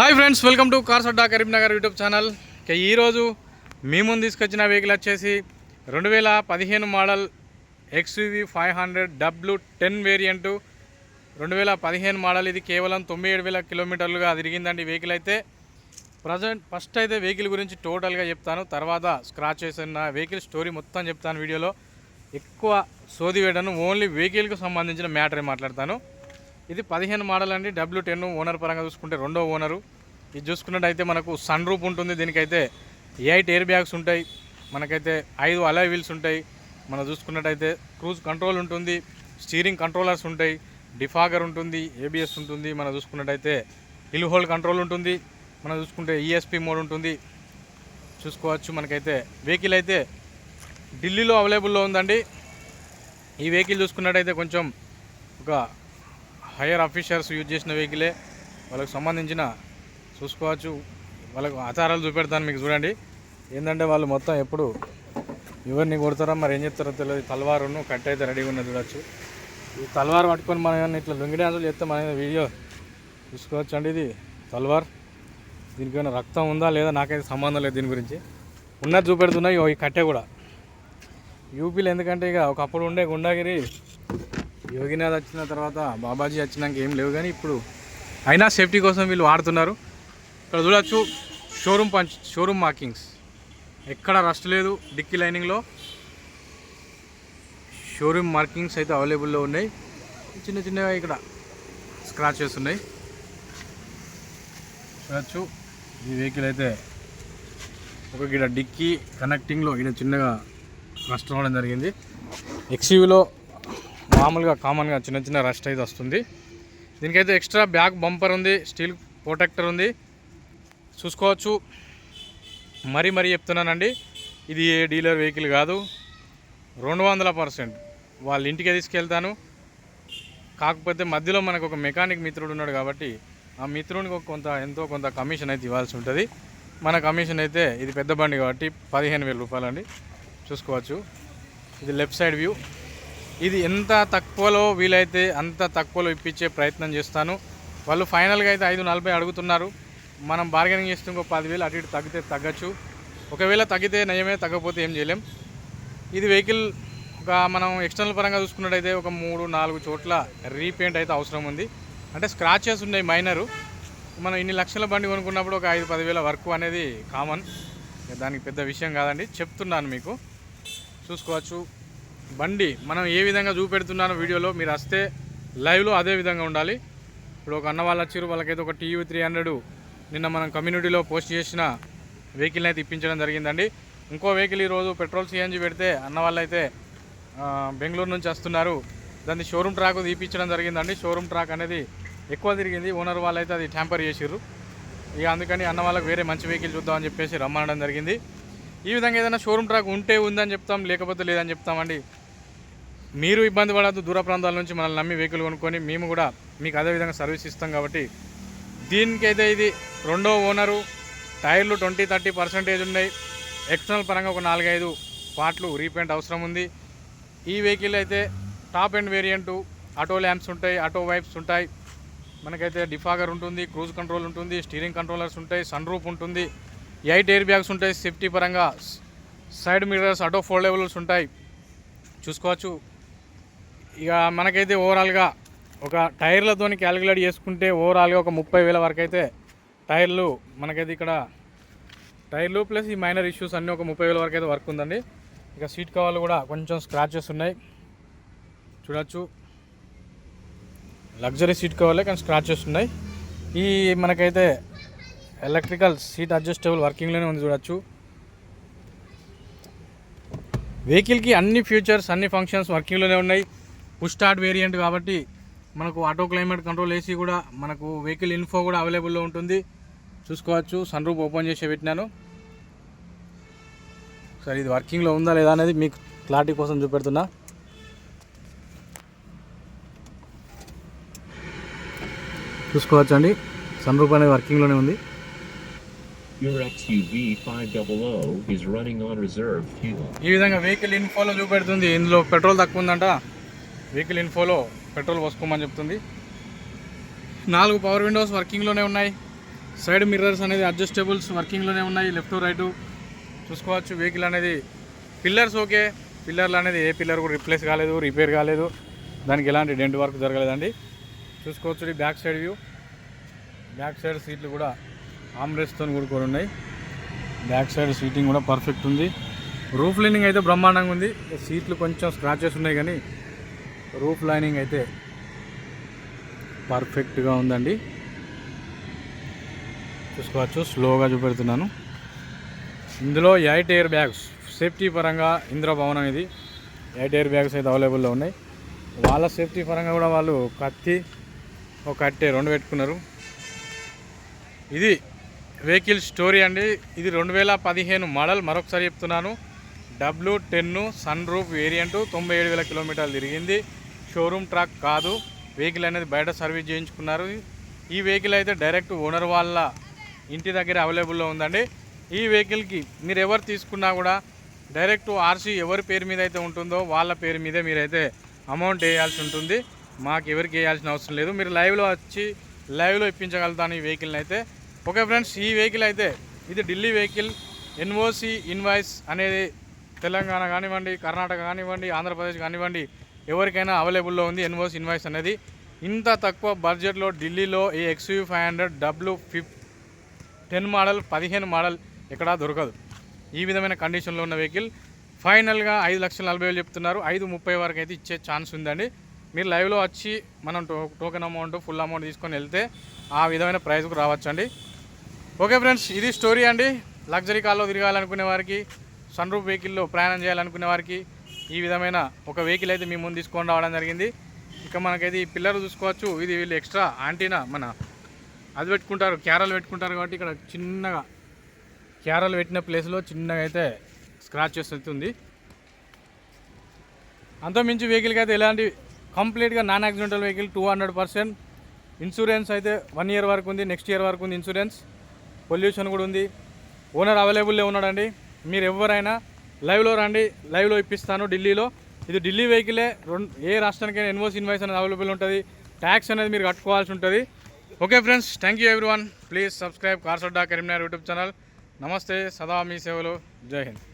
Hi friends welcome to cars Adda Karimnagar YouTube channel. ఇక ఈరోజు మీ ముందు తీసుకొచ్చిన వెహికల్ వచ్చేసి రెండు వేల పదిహేను model XUV five hundred W ten variant రెండు వేల పదిహేను మోడల్ ఇది కేవలం తొంభై ఏడు వేల కిలోమీటర్లుగా తిరిగిందండి వెహికల్ అయితే. ప్రజెంట్ ఫస్ట్ అయితే వెహికల్ గురించి టోటల్గా చెప్తాను తర్వాత స్క్రాచ్ చేసిన వెహికల్ స్టోరీ మొత్తం చెప్తాను వీడియోలో. ఎక్కువ సోది వేయడను ఓన్లీ వెహికల్కి సంబంధించిన మ్యాటరే మాట్లాడతాను. ఇది పదిహేను మోడల్ అండి. డబ్ల్యూ టెన్ ఓనర్ పరంగా చూసుకుంటే రెండో ఓనరు ఇది చూసుకున్నట్టయితే మనకు సన్ రూప్ ఉంటుంది. దీనికైతే ఎయిట్ ఎయిర్ బ్యాగ్స్ ఉంటాయి. మనకైతే ఐదు అలై వీల్స్ ఉంటాయి. మనం చూసుకున్నట్టయితే క్రూజ్ కంట్రోల్ ఉంటుంది. స్టీరింగ్ కంట్రోలర్స్ ఉంటాయి. డిఫాగర్ ఉంటుంది. ఏబిఎస్ ఉంటుంది. మనం చూసుకున్నట్టయితే హిల్ హోల్డ్ కంట్రోల్ ఉంటుంది. మనం చూసుకుంటే ఈఎస్పి మోడ్ ఉంటుంది. చూసుకోవచ్చు. మనకైతే వెహికల్ అయితే ఢిల్లీలో అవైలబుల్లో ఉందండి. ఈ వెహికల్ చూసుకున్నట్టయితే కొంచెం ఒక హైయర్ ఆఫీసర్స్ యూజ్ చేసిన వెహికలే వాళ్ళకి సంబంధించిన చూసుకోవచ్చు. వాళ్ళకు ఆచారాలు చూపెడతాను మీకు చూడండి. ఏంటంటే వాళ్ళు మొత్తం ఎప్పుడు ఎవరిని కొడతారో మరి ఏం చెప్తారో తెలియదు. తలవారును కట్ అయితే రెడీగా ఉన్నది చూడొచ్చు. ఈ తలవారు పట్టుకొని మనం ఇట్లా లొంగి డ్యాన్సులు చేస్తే మన వీడియో చూసుకోవచ్చు అండి ఇది. తల్వార్. దీనికైనా రక్తం ఉందా లేదా నాకైతే సంబంధం లేదు దీని గురించి. ఉన్నది చూపెడుతున్నాయి ఈ కట్టె కూడా. యూపీలో ఎందుకంటే ఇక ఒకప్పుడు ఉండే గుండాగిరి యోగినాథ్ వచ్చిన తర్వాత బాబాజీ వచ్చినాక ఏం లేవు కానీ ఇప్పుడు అయినా సేఫ్టీ కోసం వీళ్ళు వాడుతున్నారు. ఇక్కడ చూడొచ్చు షోరూమ్ పంచ్ షోరూమ్ మార్కింగ్స్. ఎక్కడ రస్ట్ లేదు డిక్కీ లైనింగ్లో. షోరూమ్ మార్కింగ్స్ అయితే అవైలబుల్లో ఉన్నాయి. చిన్న చిన్నగా ఇక్కడ స్క్రాచెస్ ఉన్నాయి. చూడొచ్చు ఈ వెహికల్ అయితే ఒక గిడ డిక్కీ కనెక్టింగ్లో ఇక్కడ చిన్నగా రస్ట్ రావడం జరిగింది. ఎక్స్యూలో మామూలుగా కామన్గా చిన్న చిన్న రస్ట్ అయితే వస్తుంది. దీనికైతే ఎక్స్ట్రా బ్యాక్ బంపర్ ఉంది స్టీల్ ప్రొటెక్టర్ ఉంది. చూసుకోవచ్చు. మరీ మరీ చెప్తున్నానండి ఇది ఏ డీలర్ వెహికల్ కాదు. రెండు వందల పర్సెంట్ వాళ్ళ ఇంటికే తీసుకెళ్తాను. కాకపోతే మధ్యలో మనకు ఒక మెకానిక్ మిత్రుడు ఉన్నాడు కాబట్టి ఆ మిత్రునికి ఒక కొంత ఎంతో కొంత కమిషన్ అయితే ఇవ్వాల్సి ఉంటుంది. మన కమిషన్ అయితే ఇది పెద్ద బండి కాబట్టి పదిహేను వేల రూపాయలు అండి చూసుకోవచ్చు. ఇది లెఫ్ట్ సైడ్ వ్యూ. ఇది ఎంత తక్కువలో వీలైతే అంత తక్కువలో ఇప్పించే ప్రయత్నం చేస్తాను. వాళ్ళు ఫైనల్గా అయితే ఐదు నలభై అడుగుతున్నారు. మనం బార్గెనింగ్ చేస్తే ఇంకో పదివేలు అటు ఇటు తగ్గితే తగ్గచ్చు. ఒకవేళ తగ్గితే నయమే తగ్గకపోతే ఏం చేయలేం. ఇది వెహికల్ ఒక మనం ఎక్స్టర్నల్ పరంగా చూసుకున్నట్టయితే ఒక మూడు నాలుగు చోట్ల రీపెయింట్ అయితే అవసరం ఉంది. అంటే స్క్రాచెస్ ఉన్నాయి మైనరు మనం ఇన్ని లక్షల బండి కొనుక్కున్నప్పుడు ఒక ఐదు పదివేల వర్క్ అనేది కామన్ దానికి పెద్ద విషయం కాదండి. చెప్తున్నాను మీకు. చూసుకోవచ్చు. బండి మనం ఏ విధంగా చూపెడుతున్నానో వీడియోలో మీరు వస్తే లైవ్లో అదే విధంగా ఉండాలి. ఇప్పుడు ఒక అన్న వాళ్ళు వచ్చారు వాళ్ళకైతే ఒక టీవీ త్రీ హండ్రెడ్ నిన్న మనం కమ్యూనిటీలో పోస్ట్ చేసిన వెహికల్ని అయితే ఇప్పించడం జరిగిందండి. ఇంకో వెహికల్ ఈరోజు పెట్రోల్ సిఎన్జి పెడితే అన్న వాళ్ళైతే బెంగళూరు నుంచి వస్తున్నారు. దాన్ని షోరూమ్ ట్రాక్ తీపించడం జరిగిందండి. షోరూమ్ ట్రాక్ అనేది ఎక్కువ తిరిగింది. ఓనర్ వాళ్ళైతే అది ట్యాంపర్ చేసిర్రు. ఇక అందుకని అన్న వాళ్ళకి వేరే మంచి వెహికల్ చూద్దామని చెప్పేసి రమ్మనడం జరిగింది. ఈ విధంగా ఏదైనా షోరూమ్ ట్రాక్ ఉంటే ఉందని చెప్తాం లేకపోతే లేదని చెప్తామండి. మీరు ఇబ్బంది పడద్దు దూర ప్రాంతాల నుంచి మనల్ని నమ్మి వెహికల్ కొనుక్కొని మేము కూడా మీకు అదే విధంగా సర్వీస్ ఇస్తాం కాబట్టి దీనికైతే ఇది రెండో ఓనరు టైర్లు ట్వంటీ థర్టీ పర్సెంటేజ్ ఉన్నాయి. ఎక్స్టర్నల్ పరంగా ఒక నాలుగైదు పార్ట్లు రీపెయింట్ అవసరం ఉంది. ఈ వెహికల్ అయితే top end variant auto lamps ఉంటాయి ఆటో వైప్స్ ఉంటాయి. మనకైతే డిఫాగర్ ఉంటుంది క్రూజ్ కంట్రోల్ ఉంటుంది స్టీరింగ్ కంట్రోలర్స్ ఉంటాయి సన్ రూఫ్ ఉంటుంది ఎయిట్ ఎయిర్ బ్యాగ్స్ ఉంటాయి సేఫ్టీ పరంగా సైడ్ మిర్రర్స్ ఆటో ఫోల్డబుల్స్ ఉంటాయి. చూసుకోవచ్చు. ఇక మనకైతే ఓవరాల్గా ఒక టైర్లతోని క్యాలిక్యులేట్ చేసుకుంటే ఓవరాల్గా ఒక ముప్పై వేల వరకు అయితే టైర్లు మనకైతే ఇక్కడ టైర్లు ప్లస్ ఈ మైనర్ ఇష్యూస్ అన్నీ ఒక ముప్పై వేల వరకు అయితే వర్క్ ఉందండి. ఇక సీట్ కవర్లు కూడా కొంచెం స్క్రాచెస్ ఉన్నాయి. చూడొచ్చు. లగ్జరీ సీట్ కవర్లే కానీ స్క్రాచెస్ ఉన్నాయి. ఈ మనకైతే ఎలక్ట్రికల్ సీట్ అడ్జస్టబుల్ వర్కింగ్లోనే ఉంది చూడొచ్చు. వెహికల్కి అన్ని ఫీచర్స్ అన్ని ఫంక్షన్స్ వర్కింగ్లోనే ఉన్నాయి. పుష్ స్టార్ట్ వేరియంట్ కాబట్టి మనకు ఆటో క్లైమేట్ కంట్రోల్ ఏసీ కూడా మనకు వెహికల్ ఇన్ఫో కూడా అవైలబుల్లో ఉంటుంది. చూసుకోవచ్చు. సన్ రూప్ ఓపెన్ చేసి పెట్టినాను. సరే ఇది వర్కింగ్లో ఉందా లేదా అనేది మీకు క్లారిటీ కోసం చూపెడుతున్నా. చూసుకోవచ్చు అండి. సన్ రూప్ అనేది వర్కింగ్లోనే ఉంది. Your XUV 500 is running on reserve fuel. ఈ విధంగా వెహికల్ ఇన్ఫోలో చూపెడుతుంది. ఇందులో పెట్రోల్ తక్కువ ఉందంట. వెహికల్ ఇన్ఫోలో పెట్రోల్ పోసుకోమని చెప్తుంది. నాలుగు పవర్ విండోస్ వర్కింగ్లోనే ఉన్నాయి. సైడ్ మిర్రర్స్ అనేది అడ్జస్టబుల్స్ వర్కింగ్లోనే ఉన్నాయి. లెఫ్ట్ రైట్ చూసుకోవచ్చు. వెహికల్ అనేది పిల్లర్స్ ఓకే. పిల్లర్లు అనేది ఏ పిల్లర్ కూడా రిప్లేస్ కాలేదు రిపేర్ కాలేదు. దానికి ఎలాంటి డెంట్ వర్క్ జరగలేదండి. చూసుకోవచ్చు ఇది back side view. Back side సీట్లు కూడా ఆమ్రెస్ట్తో కూడుకొని ఉన్నాయి. బ్యాక్ సైడ్ సీటింగ్ కూడా పర్ఫెక్ట్ ఉంది. రూఫ్ లైనింగ్ అయితే బ్రహ్మాండంగా ఉంది. సీట్లు కొంచెం స్క్రాచెస్ ఉన్నాయి కానీ రూఫ్ లైనింగ్ అయితే పర్ఫెక్ట్గా ఉందండి. చూసుకోవచ్చు స్లోగా చూపెడుతున్నాను. ఇందులో ఎయిట్ ఎయిర్ బ్యాగ్స్ సేఫ్టీ పరంగా ఇంద్రభవనం ఇది. ఎయిట్ ఎయిర్ బ్యాగ్స్ అయితే అవైలబుల్లో ఉన్నాయి. వాళ్ళ సేఫ్టీ పరంగా కూడా వాళ్ళు కత్తి ఒక కట్టే రెండు పెట్టుకున్నారు. ఇది వెహికల్ స్టోరీ అండి. ఇది రెండు వేల పదిహేను మోడల్. మరొకసారి చెప్తున్నాను. W ten sun roof variant తొంభై ఏడు వేల కిలోమీటర్లు తిరిగింది. షోరూమ్ ట్రాక్ కాదు. వెహికల్ అనేది బయట సర్వీస్ చేయించుకున్నారు. ఈ వెహికల్ అయితే డైరెక్ట్ ఓనర్ వాళ్ళ ఇంటి దగ్గర అవైలబుల్లో ఉందండి. ఈ వెహికల్కి మీరు ఎవరు తీసుకున్నా కూడా డైరెక్ట్ ఆర్సీ ఎవరి పేరు మీద అయితే ఉంటుందో వాళ్ళ పేరు మీదే మీరైతే అమౌంట్ వేయాల్సి ఉంటుంది. మాకు ఎవరికి వేయాల్సిన అవసరం లేదు. మీరు లైవ్లో వచ్చి లైవ్లో ఇప్పించగలుగుతాను ఈ వెహికల్ని అయితే. ఓకే ఫ్రెండ్స్ ఈ వెహికల్ అయితే ఇది ఢిల్లీ వెహికల్. ఎన్ఓసి ఇన్వాయిస్ అనేది తెలంగాణ కానివ్వండి కర్ణాటక కానివ్వండి ఆంధ్రప్రదేశ్ కానివ్వండి ఎవరికైనా అవైలబుల్లో ఉంది ఎన్వోస్ ఇన్వాయిస్ అనేది. ఇంత తక్కువ బడ్జెట్లో ఢిల్లీలో ఈ ఎక్స్యూ ఫైవ్ హండ్రెడ్ డబ్ల్యూ ఫిఫ్ టెన్ మోడల్ పదిహేను మోడల్ ఎక్కడా దొరకదు. ఈ విధమైన కండిషన్లో ఉన్న వెహికల్ ఫైనల్గా ఐదు లక్షల నలభై వేలు చెప్తున్నారు. ఐదు ముప్పై వరకు అయితే ఇచ్చే ఛాన్స్ ఉందండి. మీరు లైవ్లో వచ్చి మనం టో టోకెన్ అమౌంట్ ఫుల్ అమౌంట్ తీసుకొని వెళ్తే ఆ విధమైన ప్రైస్కు రావచ్చండి. ఓకే ఫ్రెండ్స్ ఇది స్టోరీ అండి. లగ్జరీ కార్లో తిరగాలనుకునే వారికి సన్ రూఫ్ వెహికల్లో ప్రయాణం చేయాలనుకునే వారికి ఈ విధమైన ఒక వెహికల్ అయితే మీ ముందు తీసుకొని రావడం జరిగింది. ఇక మనకైతే ఈ పిల్లర్ చూసుకోవచ్చు. ఇది వీళ్ళు ఎక్స్ట్రా ఆంటీనా మన అది పెట్టుకుంటారు క్యారల్ పెట్టుకుంటారు కాబట్టి ఇక్కడ చిన్నగా క్యారల్ పెట్టిన ప్లేస్లో చిన్నగా అయితే స్క్రాచ్ అవుతుంది అంతమించి వెహికల్కి అయితే ఎలాంటి కంప్లీట్గా non accidental vehicle two hundred percent insurance అయితే వన్ ఇయర్ వరకు ఉంది నెక్స్ట్ ఇయర్ వరకు ఉంది ఇన్సూరెన్స్ పొల్యూషన్ కూడా ఉంది. ఓనర్ అవైలబుల్లో ఉన్నాడండి. మీరు ఎవరైనా లైవ్లో రండి లైవ్లో ఇప్పిస్తాను ఢిల్లీలో. ఇది ఢిల్లీ వెహికలే రెండు ఏ రాష్ట్రానికైనా ఎన్వోస్ ఇన్వాయిస్ అనేది అవైలబుల్ ఉంటుంది. ట్యాక్స్ అనేది మీరు కట్టుకోవాల్సి ఉంటుంది. Okay friends thank you every one please subscribe కార్సడ్డా Karimnagar YouTube channel నమస్తే సదా మీ సేవలు. జై హింద్